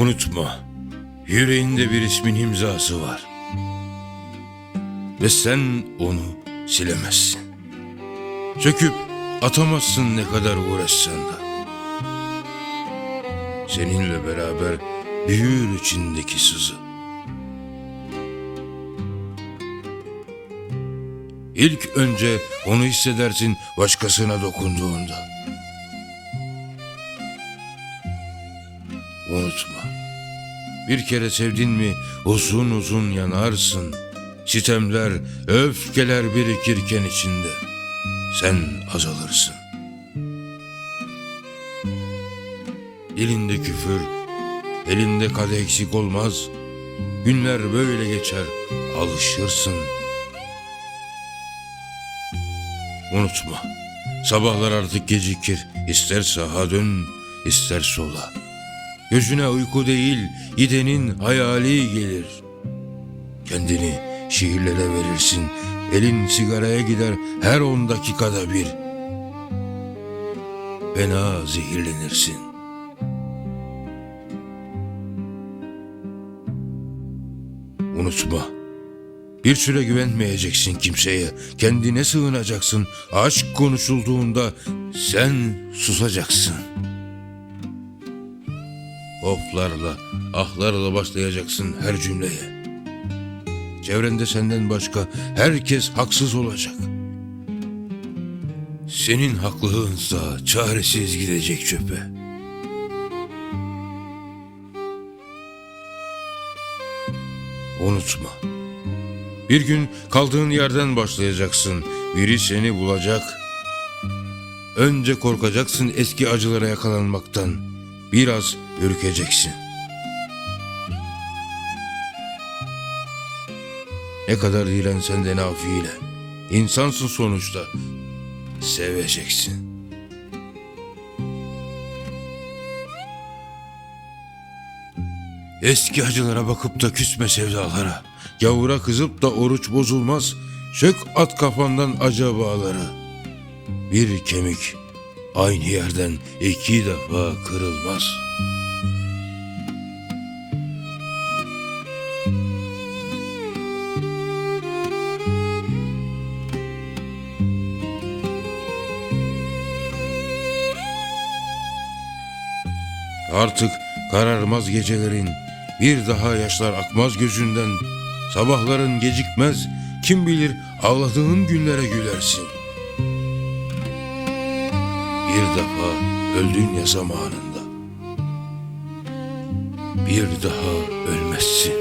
Unutma, yüreğinde bir ismin imzası var. Ve sen onu silemezsin. Söküp atamazsın ne kadar uğraşsan da. Seninle beraber büyür içindeki sızı. İlk önce onu hissedersin başkasına dokunduğunda. Unutma. Bir kere sevdin mi uzun uzun yanarsın. Sitemler, öfkeler birikirken içinde. Sen azalırsın. Dilinde küfür, elinde kadeh eksik olmaz. Günler böyle geçer, alışırsın. Unutma, sabahlar artık gecikir. İster sağa dön, ister sola. Gözüne uyku değil, gidenin hayali gelir. Kendini şiirlere verirsin. Elin sigaraya gider her on dakikada bir. Fena zehirlenirsin. Unutma. Bir süre güvenmeyeceksin kimseye. Kendine sığınacaksın. Aşk konuşulduğunda sen susacaksın. Oflarla, ahlarla başlayacaksın her cümleye. Çevrende senden başka herkes haksız olacak. Senin haklılığınsa çaresiz gidecek çöpe. Unutma. Bir gün kaldığın yerden başlayacaksın. Biri seni bulacak. Önce korkacaksın eski acılara yakalanmaktan. Biraz ürkeceksin. Ne kadar dirensen de nafile. İnsansın sonuçta. Seveceksin. Eski acılara bakıp da küsme sevdalara. Gavura kızıp da oruç bozulmaz. Sök at kafandan acabaları. Bir kemik aynı yerden iki defa kırılmaz. Artık kararmaz gecelerin, bir daha yaşlar akmaz gözünden. Sabahların gecikmez, kim bilir ağladığın günlere gülersin. Bir defa öldün ya zamanında. Bir daha ölmezsin.